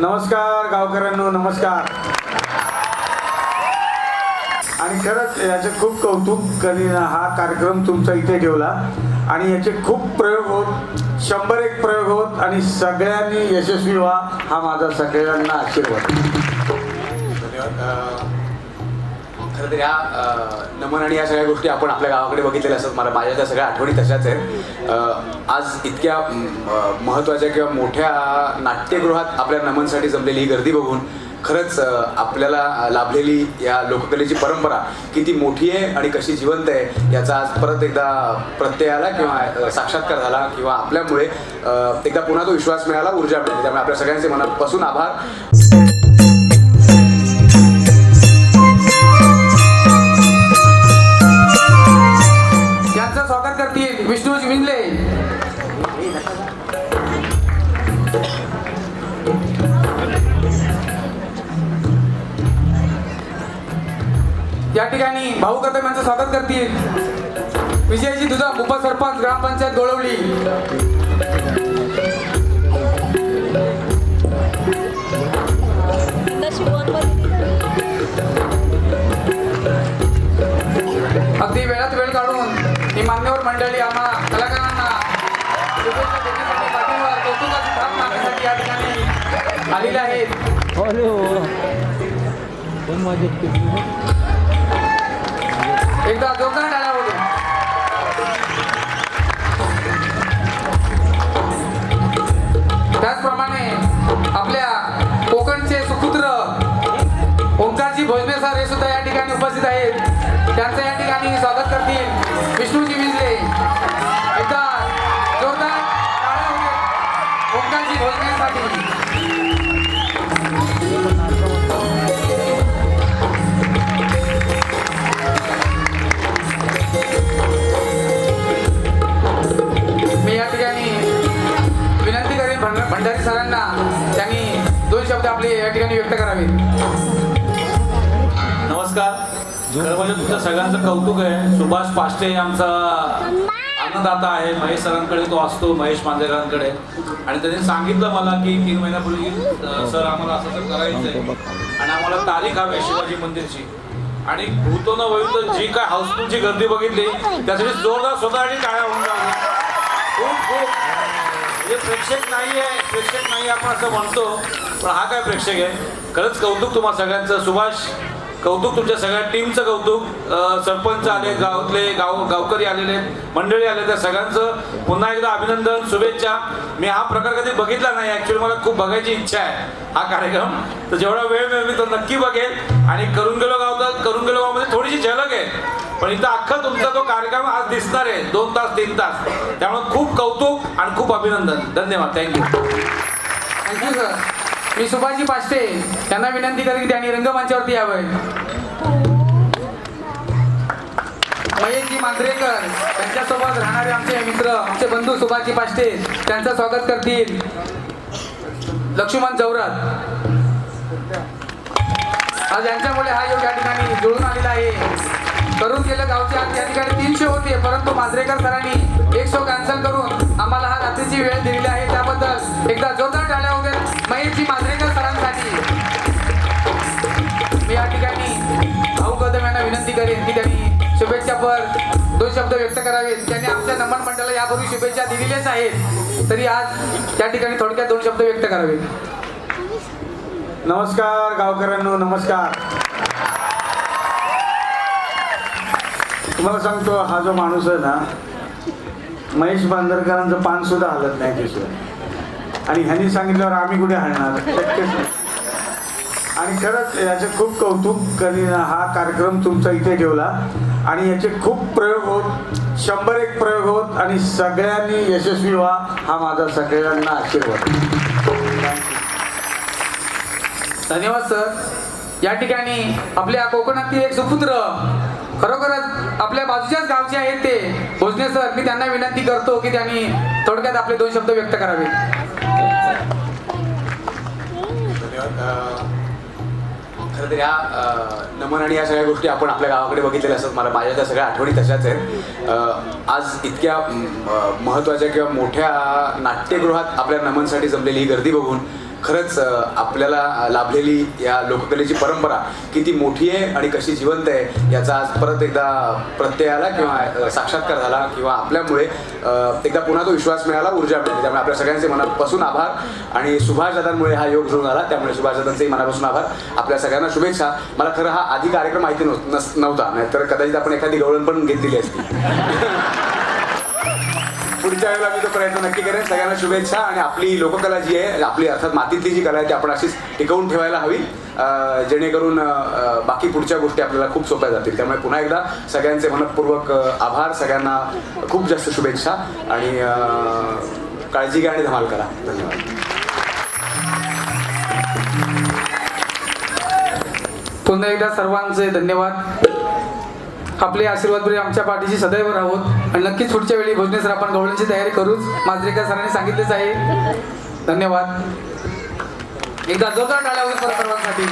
नमस्कार गावकऱ्यांनो नमस्कार. आणि खरंच याचं खूप कौतुक करीन हा कार्यक्रम तुमचा इथे ठेवला. आणि याचे खूप प्रयोग होत शंभर एक प्रयोग होत आणि सगळ्यांनी यशस्वी व्हा हा माझा सगळ्यांना आशीर्वाद. धन्यवाद. खरं तर या नमन आणि या सगळ्या गोष्टी आपण आपल्या गावाकडे बघितलेल्या असतात. मला माझ्या त्या सगळ्या आठवणी तशाच आहेत. आज इतक्या महत्त्वाच्या किंवा मोठ्या नाट्यगृहात आपल्या नमनसाठी जमलेली ही गर्दी बघून खरंच आपल्याला लाभलेली या लोककलेची परंपरा किती मोठी आहे आणि कशी जिवंत आहे याचा आज परत एकदा प्रत्यय आला किंवा साक्षात्कार झाला किंवा आपल्यामुळे एकदा पुन्हा तो विश्वास मिळाला ऊर्जा मिळाली. त्यामुळे आपल्या सगळ्यांचे मनापासून आभार. या ठिकाणी भाऊ कदम यांचं स्वागत करतील विजयजी दुधा उपसरपंच ग्रामपंचायत गोळवली. एकदा जोरदार टाळ्या त्याचप्रमाणे आपल्या कोकणचे सुपुत्र ओंकारजी भोजने सर हे सुद्धा या ठिकाणी उपस्थित आहेत. त्यांचं या ठिकाणी स्वागत करतील. विष्णूजी विजले. नमस्कार खरं म्हणजे तुमचं सगळ्यांचं कौतुक आहे. सुभाष पाष्टे आमचा अन्नदाता आहे. महेश सरांकडे तो असतो महेश मांजरेकरांकडे आणि त्यांनी सांगितलं मला की तीन महिन्यापूर्वी सर आम्हाला असं तर करायचं आहे आणि आम्हाला तारीख हवी शिवाजी मंदिरची. आणि भूतो न होईल जी काय हाऊसफुलची गर्दी बघितली त्यासाठी जोरदार स्वतः आणि टाळ्या होऊन जाऊ खूप खूप. म्हणजे प्रेक्षक नाही आहे प्रेक्षक नाही आपण असं म्हणतो पण हा काय प्रेक्षक आहे? खरंच कौतुक तुम्हाला सगळ्यांचं. सुभाष कौतुक तुमच्या सगळ्या टीमचं कौतुक सरपंच आले गावातले गाव गावकरी आलेले मंडळी आले त्या सगळ्यांचं पुन्हा एकदा अभिनंदन शुभेच्छा. मी हा प्रकार कधी बघितला नाही ॲक्च्युली मला खूप बघायची इच्छा आहे हा कार्यक्रम. तर जेवढा वेळ मिळेल मी तो नक्की बघेल. आणि करून गेलो गाव तर करून गेलो गावमध्ये थोडीशी झलक आहे. पण इथं अख्खा तुमचा तो कार्यक्रम आज दिसणार आहे दोन तास तीन तास. त्यामुळे खूप कौतुक आणि खूप अभिनंदन. धन्यवाद. Thank you thank you sir मी सुभाषजी पाष्टे यांना विनंती करेन की त्यांनी रंगमंचावरती यावं. महेशजी मांजरेकर त्यांच्यासोबत राहणारे आमचे मित्र आमचे बंधू सुभाषजी पाष्टे त्यांचं स्वागत करतील. लक्ष्मण जवरात आज यांच्यामुळे हा योग या ठिकाणी जुळून आलेला आहे. करून गेलं गावचे आज या ठिकाणी तीनशे होते परंतु मांजरेकर सरांनी एक शो कॅन्सल करून आम्हाला हा रात्रीची वेळ दिलेली आहे. त्याबद्दल एकदा जोरदार टाळ्या शुभेच्छा दिलेल्याच आहेत. तरी आज त्या ठिकाणी थोडक्यात दोन शब्द व्यक्त करावे. नमस्कार गावकऱ्यांनो नमस्कार. तुम्हाला सांगतो हा जो माणूस आहे ना महेश बांदरकरांचं पान सुद्धा हलत नाही त्याशिवाय आणि ह्यांनी सांगितल्यावर आम्ही कुठे हलणार? शक्यच नाही. आणि खरंच याचे खूप कौतुक करीन. हा कार्यक्रम तुमचा इथे ठेवला. आणि याचे खूप प्रयोग होत. शंभर एक प्रयोग होत. आणि सगळ्यांनी यशस्वी व्हा. हा माझा सगळ्यांना आशीर्वाद. धन्यवाद सर. या ठिकाणी आपल्या कोकणातील एक सुपुत्र खरोखरच आपल्या बाजूच्याच गावचे आहेत ते. भोजने सर मी त्यांना विनंती करतो की त्यांनी थोडक्यात आपले दोन शब्द व्यक्त करावे. खरं तर या नमन आणि या सगळ्या गोष्टी आपण आपल्या गावाकडे बघितलेल्या असतात. मला माझ्या त्या सगळ्या आठवणी तशाच आहेत. आज इतक्या महत्त्वाच्या किंवा मोठ्या नाट्यगृहात आपल्या नमनसाठी जमलेली ही गर्दी बघून खरंच आपल्याला लाभलेली या लोककलेची परंपरा किती मोठी आहे आणि कशी जिवंत आहे याचा आज परत एकदा प्रत्यय आला किंवा साक्षात्कार झाला किंवा आपल्यामुळे एकदा पुन्हा तो विश्वास मिळाला ऊर्जा मिळाली. त्यामुळे आपल्या सगळ्यांचे मनापासून आभार आणि सुभाष दादांमुळे हा योग जुळून आला त्यामुळे सुभाष दादांचेही मनापासून आभार. आपल्या सगळ्यांना शुभेच्छा. मला खरं हा आधी कार्यक्रम माहिती नव्हता नस- नव्हता. नाहीतर कदाचित आपण एखादी गवळण पण घेतलेली असती. पुढच्या वेळेला मी तो प्रयत्न नक्की करेन. सगळ्यांना शुभेच्छा आणि आपली लोककला जी आहे आपली अर्थात मातीतली जी कला आहे ती आपण अशीच टिकवून ठेवायला हवी. जेणेकरून बाकी पुढच्या गोष्टी आपल्याला खूप सोप्या जातील. त्यामुळे पुन्हा एकदा सगळ्यांचे मनपूर्वक आभार. सगळ्यांना खूप जास्त शुभेच्छा आणि काळजी घ्या आणि धमाल करा. धन्यवाद. पुन्हा एकदा सर्वांचे धन्यवाद. आपले आशीर्वाद म्हणजे आमच्या पाठीशी सदैव राहोत आणि नक्कीच पुढच्या वेळी भोजने सर आपण गवळ्यांची तयारी करूच. मांजरेकर सरांनी सांगितलेच आहे. धन्यवाद. एकदा जोरदार टाळ्या होईल सर्वांसाठी.